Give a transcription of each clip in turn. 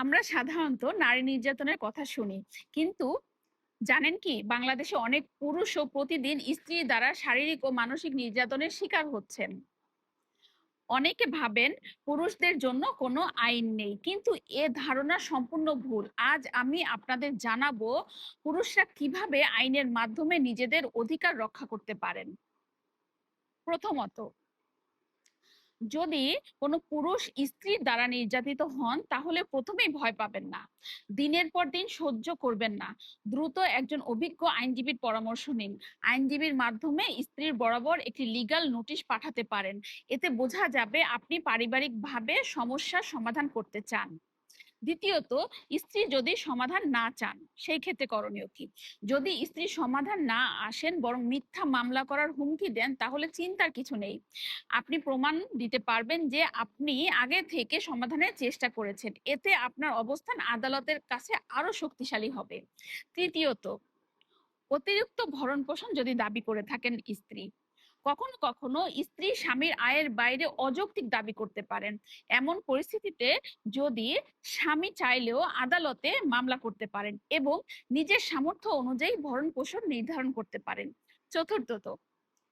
আমরা সাধারণত নারী নির্যাতনের কথা শুনি। কিন্তু জানেন কি? বাংলাদেশে অনেক পুরুষও প্রতিদিন স্ত্রী দ্বারা শারীরিক ও মানসিক নির্যাতনের শিকার হচ্ছেন। অনেকে ভাবেন পুরুষদের জন্য কোনো আইন নেই। কিন্তু এ ধারণা সম্পূর্ণ ভুল। আজ আমি আপনাদের জানাব পুরুষরা কীভাবে আইনের মাধ্যমে নিজেদের অধিকার রক্ষা করতে পারেন। প্রথমত যদি কোনো পুরুষ স্ত্রীর দ্বারা নির্যাতিত হন, তাহলে প্রথমেই ভয় পাবেন না। দিনের পর দিন সহ্য করবেন না। দ্রুত একজন অভিজ্ঞ আইনজীবীর পরামর্শ নিন। আইনজীবীর মাধ্যমে স্ত্রীর বরাবর একটি লিগাল নোটিশ পাঠাতে পারেন। এতে বোঝা যাবে আপনি পারিবারিকভাবে সমস্যার সমাধান করতে চান। দ্বিতীয়ত, স্ত্রী যদি সমাধান না চান, সেই ক্ষেত্রে করণীয় কি? যদি স্ত্রী সমাধান না আসেন, বরং মিথ্যা মামলা করার হুমকি দেন, তাহলে চিন্তার কিছু নেই। আপনি প্রমাণ দিতে পারবেন যে আপনি আগে থেকে সমাধানের চেষ্টা করেছেন। এতে আপনার অবস্থান আদালতের কাছে আরও শক্তিশালী হবে। তৃতীয়ত, অতিরিক্ত ভরণ পোষণ যদি দাবি করে থাকেন স্ত্রী কখনো কখনো স্ত্রী স্বামীর আয়ের বাইরে অযৌক্তিক দাবি করতে পারেন। এমন পরিস্থিতিতে যদি স্বামী চাইলেও আদালতে মামলা করতে পারেন এবং নিজের সামর্থ্য অনুযায়ী ভরণ পোষণ নির্ধারণ করতে পারেন। চতুর্থত,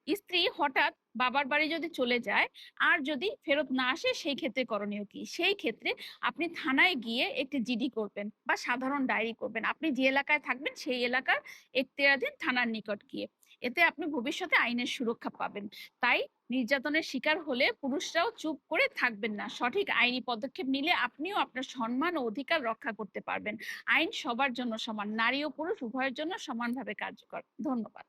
স্ত্রী হঠাৎ বাবার বাড়ি যদি চলে যায় আর যদি ফেরত না আসে, সেই ক্ষেত্রে করণীয় কি? সেই ক্ষেত্রে আপনি থানায় গিয়ে একটি জিডি করবেন বা সাধারণ ডায়েরি করবেন। আপনি যে এলাকায় থাকবেন, সেই এলাকার এখতিয়ারাধীন থানার নিকট গিয়ে। এতে আপনি ভবিষ্যতে আইনের সুরক্ষা পাবেন। তাই নির্যাতনের শিকার হলে পুরুষরাও চুপ করে থাকবেন না। সঠিক আইনি পদক্ষেপ নিলে আপনিও আপনার সম্মান ও অধিকার রক্ষা করতে পারবেন। আইন সবার জন্য সমান, নারী ও পুরুষ উভয়ের জন্য সমানভাবে কার্যকর। ধন্যবাদ।